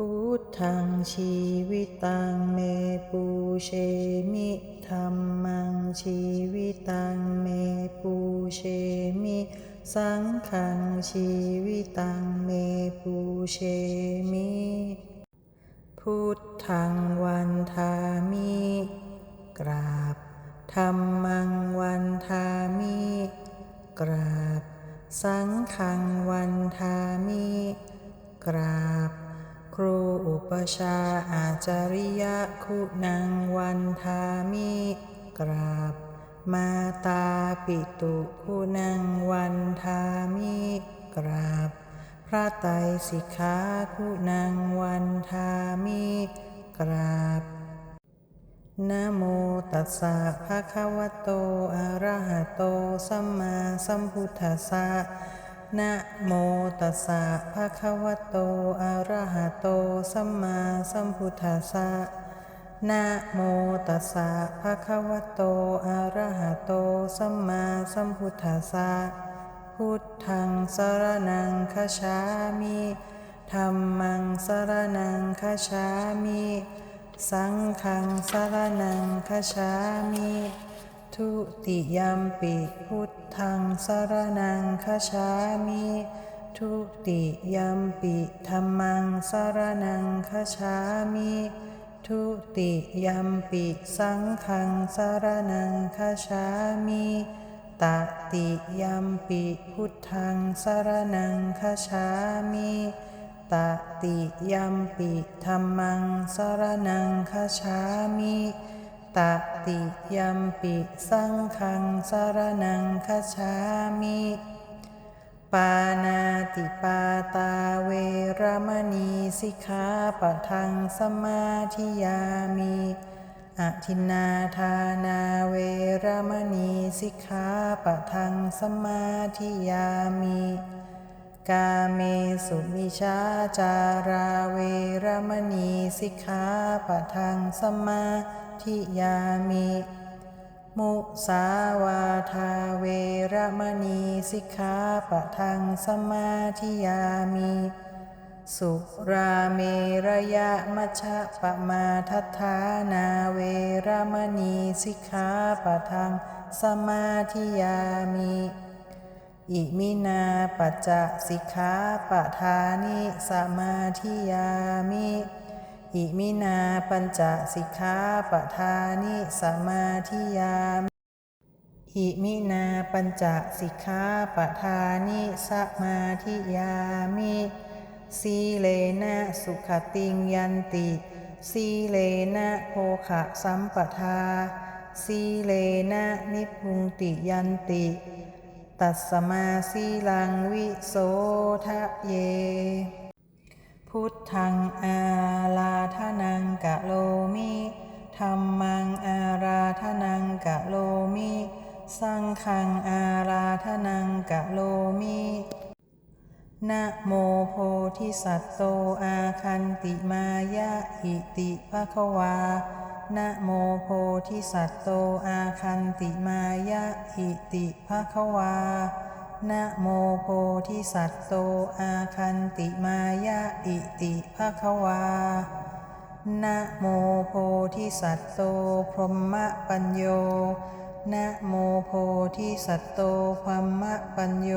พุทธังชีวิตังเมปูเชมิธรรมังชีวิตังเมปูเชมิ สังฆังชีวิตังเมปูเชมิ พุทธังวันทามิ กราบธรรมังวันทามิ กราบ สังฆังวันทามิ กราบ ครูอุปชาอาจาริยะคุณังวันทามิกราบ มาตาปิตุคุณังวันทามิกราบ พระไตรสิกขาคุณังวันทามิกราบนะโมตัสสะภะคะวะโตอะระหะโต สัมมาสัมพุทธัสสะ นะโมตัสสะภะคะวะโต อะระหะโต สัมมาสัมพุทธัสสะนะโมตัสสะภะคะวะโต อะระหะโต สัมมาสัมพุทธัสสะ พุทธังสรณังคัจฉามิธัมมังสรณังคัจฉามิ สังฆังสรณังคัจฉามิ ทุติยมปิพุทธังสรณังคัจฉามิ ทุติยมปิธัมมังสรณังคัจฉามิ ทุติยมปิสังฆังสรณังคัจฉามิตติยมปิพุทธังสรณังคัจฉามิตติยมปิธัมมังสรณังคัจฉามิ ตติยัมปิสังฆังสารณังคัจฉามิ ปานาติปาตาเวรมณีสิกขาปะทังสมาธิยามิอทินนาทานาเวรมณีสิกขาปะทังสมาธิยามิ กาเมสุมิชาจาราเวรมณีสิกขาปะทังสมาธิยามิ มุสาวาทาเวรมณีสิกขาปะทังสมาธิยามิ สุราเมระยะมัชะปมาทัฏฐานาเวรมณีสิกขาปะทังสมาธิยามิ อิมินาปัจจสิกขาปะทานิสมาธิยามิ อิมินาปัญจสิกขาปะทานิสมาธิยามิอิมินาปัญจสิกขาปะทานิสมาธิยามิสีเลนะสุขติงยันติสีเลนะโภคะสัมปทาสีเลนะนิพพุงติยันติ ตัสมาสีลังวิโสทะเย พุทธังอาลาทนังกะโลมิธรรมังอาราธนังกะโลมิ สังฆังอาราธนังกะโลมินะโมโพธิสัตโตอาคันติมายะอิติภะคะวา นะโมโพธิสัตโตอาคันติมายะอิติภะคะวานะโมโพธิสัตโตอาคันติมายะอิติภะคะวานะโมโพธิสัตโตพรหมปัญโยนะโมโพธิสัตโตพรหมปัญโย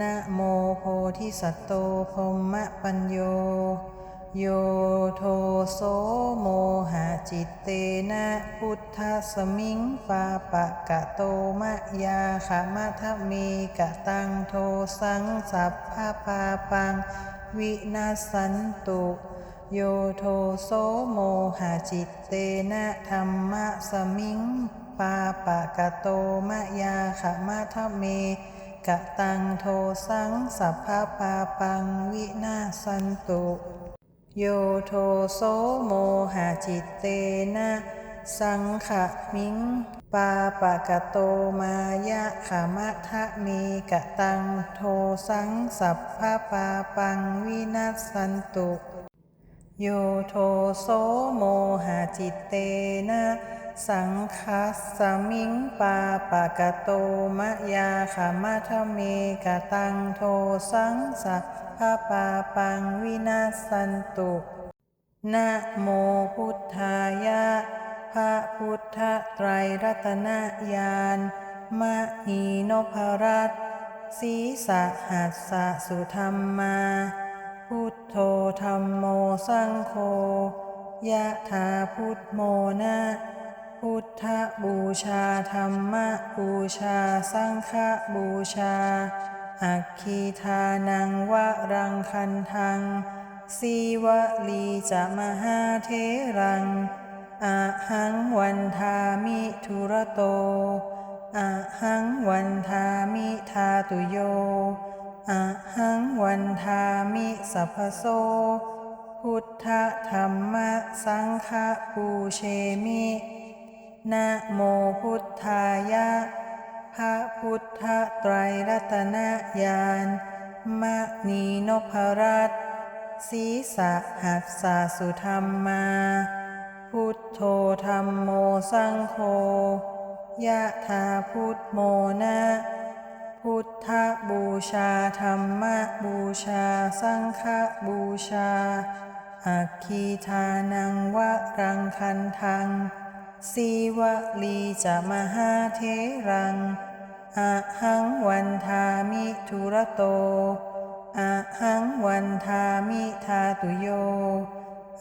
นะโมโพธิสัตโตพรหมปัญโย โยโทโสโมหะจิตเตนะพุทธสมิงปาปะกะโตมะยาขามะทะเมกะตังโทสังสัพพะปาปัง วินาสันตุโยโทโสโมหะจิตเตนะธรรมะสมิงปาปะกะโตมะยาขามะทะเมกะตังโทสังสัพพะปาปังวินาสันตุ โยโทโสโมหะจิตเตนะ สังขะมิง ปาปะกะโตมายะขามะทะเมกะตังโทสังสัพพะปาปังวินาสันตุโยโทโสโมหะจิตเตนะ สังคัสสมิงปาปะกะโตมะยาขมัทเมกะตังโทสังสะ พะปาปังวินาศสันตุนะโมพุทธายะพระพุทธไตรรัตนญาณมะนีนพรัตสีสะหัสสะสุธรรมา พุทโธธรรมโมสังโฆยะถาพุทโมนะพุทธบูชาธรรมบูชา สังฆบูชา อัคคีทานังวะรังคันทัง สีวลีจะมหาเทรังอะหังวันทามิทุระโตอะหังวันทามิทาตุโยอะหังวันทามิสัพพโส พุทธธรรมะสังฆปูเชมินะโมพุทธายะ พระพุทธไตรรัตนญาณมะนีนพรัตน์สีสะหัสสะสุธรรมมา พุทโธธรรมโมสังโฆยะถาพุทโมนะพุทธบูชาธรรมบูชา สังฆบูชาอัคคีทานังวะรังคันทัง สีวลีจะมหาเทรังอะหังวันทามิทุระโตอะหังวันทามิทาตุโย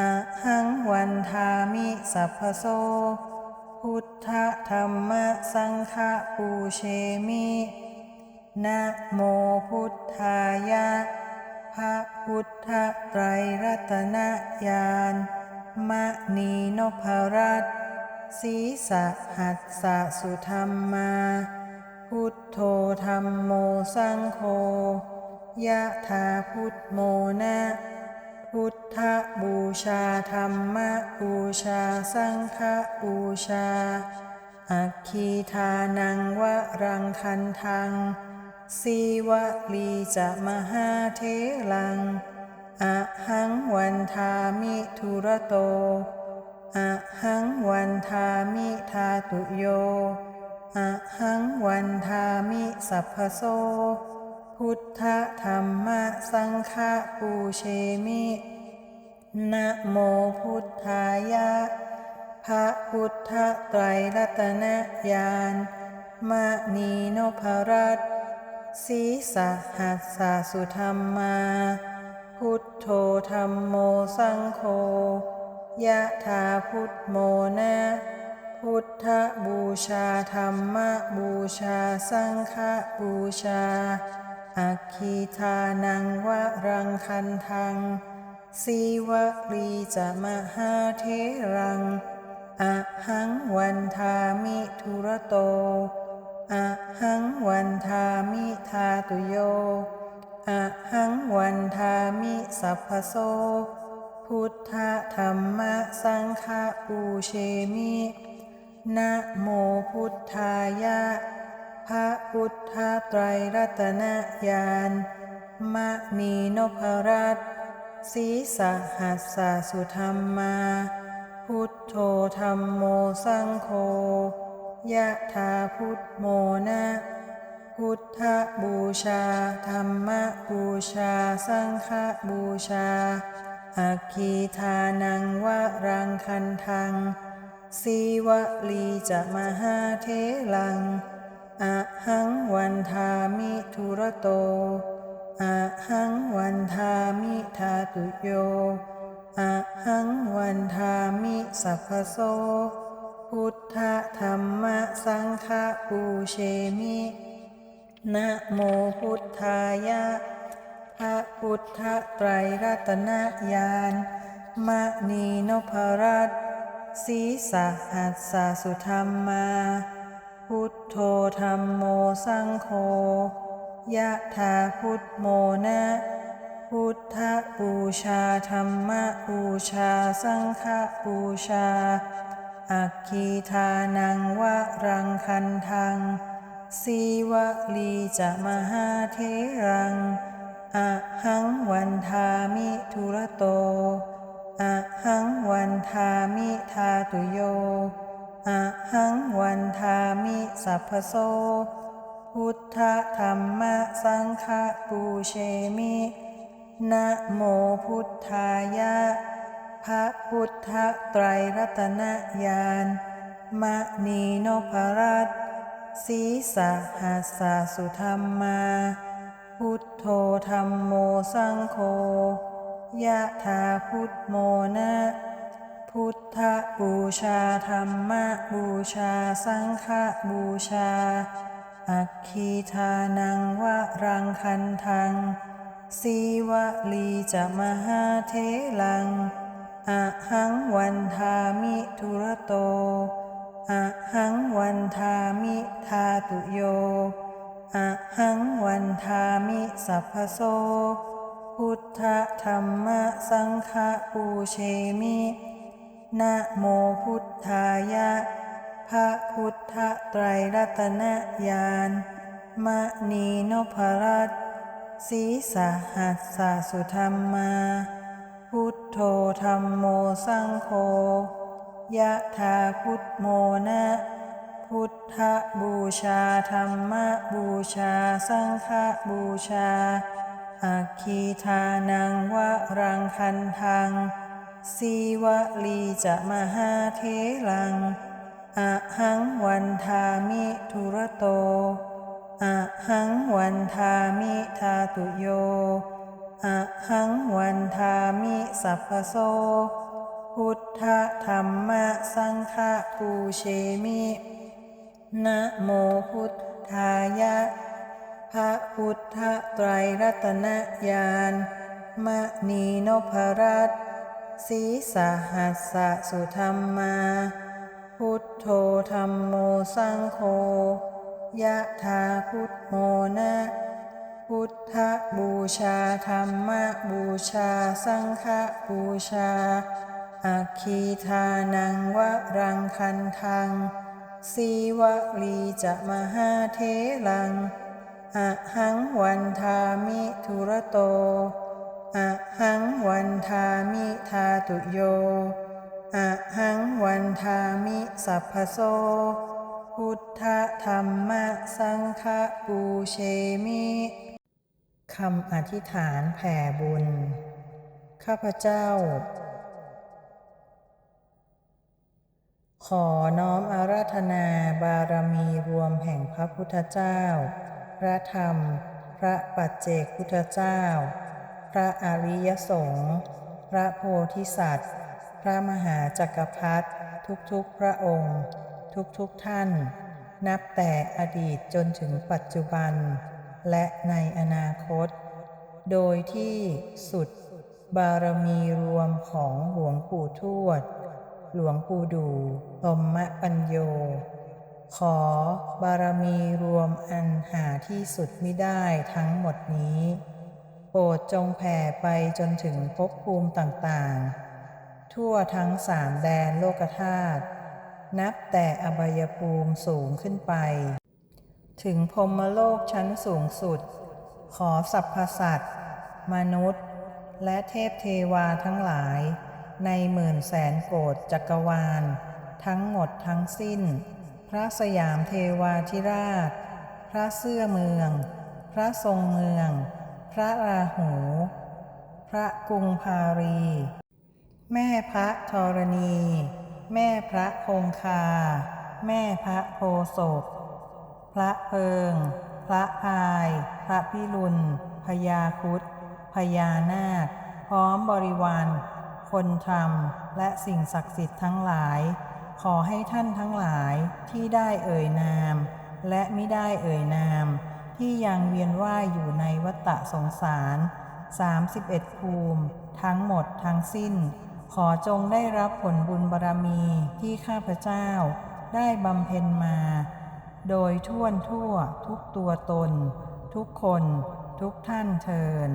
อะหังวันทามิสัพพโส พุทธธรรมสังฆปูเชมินะโมพุทธายะพระพุทธไตรรัตนญาณมะนีนพรัตน สีสะหัสสะสุธรรมา พุทโธธรรมโมสังโฆยะถาพุทโมนะพุทธบูชาธรรมบูชาสังฆบูชา อัคคีทานังวะรังคันทัง สีวลีจะมหาเทลัง อะหังวันทามิทุระโต อะหังวันทามิทาตุโยอะหังวันทามิสัพพโส พุทธธรรมะสังฆปูเชมินะโมพุทธายะ พระพุทธไตรรัตนญาณมะนีนพรัตสีสะหัสสะสุธรรมา พุทโธธรรมโมสังโฆ ยะถาพุทโมนะพุทธบูชาธรรมบูชาสังฆบูชา อัคคีทานังวะรังคันทังสีวลีจะมหาเทรังอะหังวันทามิทุระโตอะหังวันทามิทาตุโยอะหังวันทามิสัพพโส พุทธธรรมสังฆปูเชมินะโมพุทธายะ พระพุทธไตรรัตนญาณมะนีนพรัตสีสะหัสสะสุธรรมา พุทโธธรรมโมสังโฆยะถาพุทโมนะพุทธบูชา ธรรมบูชา สังฆบูชา อัคคีทานังวะรังคันทัง สีวลีจะมหาเทลังอะหังวันทามิทุระโตอะหังวันทามิทาตุโยอะหังวันทามิสัพพโส พุทธธรรมสังฆปูเชมินะโมพุทธายะ พระพุทธไตรรัตนญาณมะนีนพรัตน์สีสะหัสสะสุธรรมา พุทโธธรรมโมสังโฆยะถาพุทโมนะ พุทธบูชาธรรมบูชาสังฆบูชา อัคคีทานังวะรังคันทังสีวลีจะมหาเทรัง อะหังวันทามิทุระโตอะหังวันทามิทาตุโยอะหังวันทามิสัพพโส พุทธธรรมะสังฆปูเชมินะโมพุทธายะ พระพุทธไตรรัตนญาณมะนีโนภรัตสีสหัสสุธรรมา พุทโธธรรมโมสังโฆยะถาพุทโมนะพุทธบูชาธรรมบูชาสังฆบูชา อัคคีทานังวะรังคันทังสีวลีจะมหาเทลังอะหังวันทามิทุระโตอะหังวันทามิทาตุโย อะหังวันทามิสัพพโส พุทธธรรมสังฆปูเชมินะโมพุทธายะ พระพุทธไตรรัตนญาณมะนีนภรัตสีสหัสสะสุธรรมา พุทโธธรรมโมสังโฆยะถาพุทโมนะ พุทธบูชาธรรมบูชา สังฆบูชาอาคีทานังวะรังคันทัง สีวลีจะมหาเทลังอะหังวันทามิทุระโตอะหังวันทามิทาตุโยอะหังวันทามิสัพพโส พุทธธรรมสังฆปูเชมิ นะโมพุทธายะ พระพุทธไตรรัตนญาณมะนีนภรัตสีสหัสสะสุธรรมา พุทโธธรรมโมสังโฆยะถาพุทโมนะ พุทธบูชาธรรมบูชาสังฆบูชา อคีทานังวรังคันทัง สีวลีจะมหาเทลังอะหังวันทามิทุระโตอะหังวันทามิทาตุโยอะหังวันทามิสัพพโส พุทธธรรมะสังฆปูเชมิคำอธิษฐานแผ่บุญ ข้าพเจ้า ขอน้อมอาราธนาบารมีรวมแห่งพระพุทธเจ้า พระธรรม พระปัจเจกพุทธเจ้า พระอริยสงฆ์ พระโพธิสัตว์ พระมหาจักรพรรดิทุกๆพระองค์ ทุกๆท่าน นับแต่อดีตจนถึงปัจจุบัน และในอนาคต โดยที่สุดบารมีรวมของหลวงปู่ทวด หลวงปู่ดูลมมะปัญโย ขอบารมีรวมอันหาที่สุดไมิได้ทั้งหมดนี้ โปรดจงแผ่ไปจนถึงภพภูมิต่างๆ ทั่วทั้งสามแดนโลกธาตุนับแต่อบายภูมิสูงขึ้นไป ถึงพรมโลกชั้นสูงสุด ขอสรรพสัตว์มนุษย์ และเทพเทวาทั้งหลาย ในหมื่นแสนโกดจักรวาล ทั้งหมดทั้งสิ้น พระสยามเทวาธิราช พระเสื้อเมือง พระทรงเมือง พระราหู พระกรุงพารี แม่พระธรณี แม่พระคงคา แม่พระโพศพพระเพิง พระพาย พระพิรุณพญาคุดพญานาค พร้อมบริวาร คนธรรมและสิ่งศักดิ์สิทธิ์ทั้งหลาย ขอให้ท่านทั้งหลายที่ได้เอ่ยนาม และไม่ได้เอ่ยนาม ที่ยังเวียนว่ายอยู่ในวัฏสงสาร 31 ภูมิ ทั้งหมดทั้งสิ้น ขอจงได้รับผลบุญบารมีที่ข้าพเจ้า ได้บำเพ็ญมา โดยท่วนทั่วทุกตัวตน ทุกคน ทุกท่านเทิน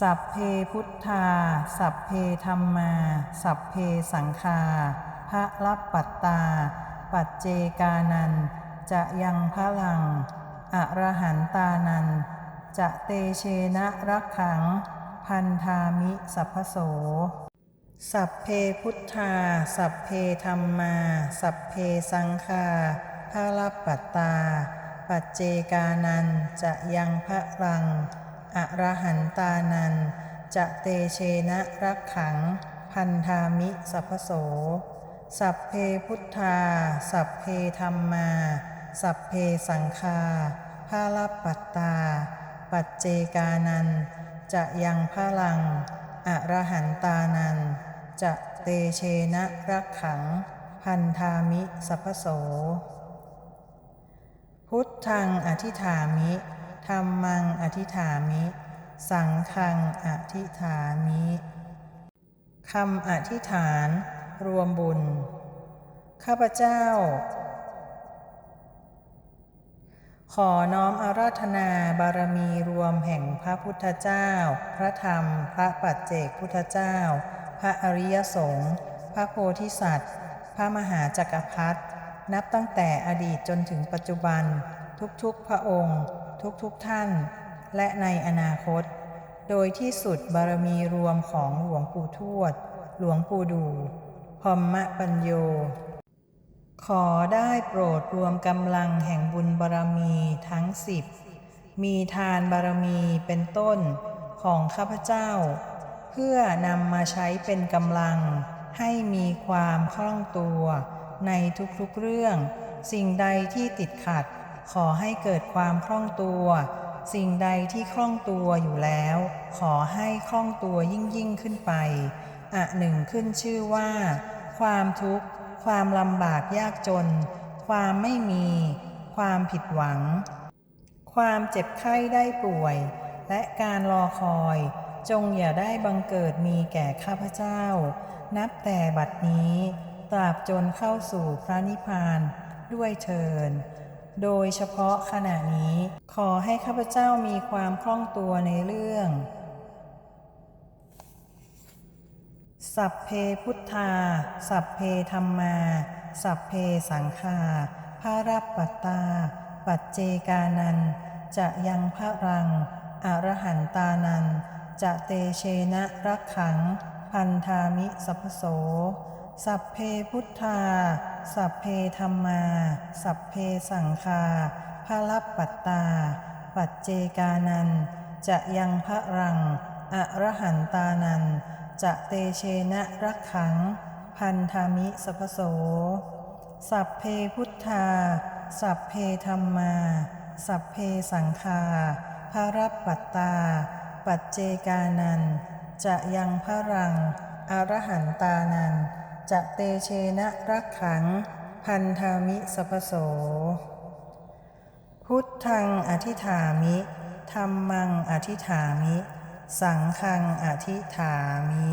สัพเพพุทธา สัพเพธรรมา สัพเพสังฆาพระรับปัตตา ปัจเจกานัน จะยังพระลัง อรหันตานัน จะเตเชนะรักขัง พันธามิสัพพโส สัพเพพุทธา สัพเพธรรมา สัพเพสังฆาภาลปัตตา ปัจเจกานัน จะยังพระรัง อรหันตานันจะเตเชนะรักขัง พันธามิสัพโส สัพเพพุทธา สัพเพธรรมา สัพเพสังฆาภาลปัตตา ปัจเจกานันจะยังพลัง อรหันตานันจะเตเชนะรักขัง พันธามิสัพโส พุทธังอธิฐามิ ธรรมังอธิฐามิ สังฆังอธิฐามิคำอธิษฐาน รวมบุญ ข้าพเจ้า ขอน้อมอาราธนาบารมีรวมแห่งพระพุทธเจ้า พระธรรม พระปัจเจกพุทธเจ้า พระอริยสงฆ์พระโพธิสัตว์ พระมหาจักรพรรดินับตั้งแต่อดีตจนถึงปัจจุบัน ทุกๆพระองค์ ทุกๆท่าน และในอนาคต โดยที่สุดบารมีรวมของหลวงปู่ทวด หลวงปู่ดูพรหมปัญโย ขอได้โปรดรวมกำลังแห่งบุญบารมีทั้งสิบมีทานบารมีเป็นต้นของข้าพเจ้า เพื่อนำมาใช้เป็นกำลัง ให้มีความคล่องตัว ในทุกๆเรื่อง สิ่งใดที่ติดขัด ขอให้เกิดความคล่องตัว สิ่งใดที่คล่องตัวอยู่แล้ว ขอให้คล่องตัวยิ่งยิ่งขึ้นไปอะหนึ่งขึ้นชื่อว่า ความทุกข์ ความลำบากยากจน ความไม่มี ความผิดหวัง ความเจ็บไข้ได้ป่วย และการรอคอย จงอย่าได้บังเกิดมีแก่ข้าพเจ้า นับแต่บัดนี้ ตราบจนเข้าสู่พระนิพพานด้วยเทิน โดยเฉพาะขณะนี้ ขอให้ข้าพเจ้ามีความคล่องตัวในเรื่อง สัพเพพุทธา สัพเพธรรมา สัพเพสังฆาภารับปัตตา ปัจเจกานัน จะยังพระรัง อรหันตานัน จะเตเชนะรักขัง พันธามิสัพโส สัพเพพุทธา สัพเพธรรมา สัพเพสังฆาภารับปัตตา ปัจเจกานัน จะยังพระรัง อรหันตานัน จะเตเชนะรักขัง พันธามิสพโส สัพเพพุทธา สัพเพธรรมา สัพเพสังฆาภารับปัตตา ปัจเจกานัน จะยังพระรัง อรหันตานัน จะเตเชนะรักขัง พันธามิสพโส พุทธังอธิฐามิธรรมังอธิฐามิ สังฆังอธิฐามิ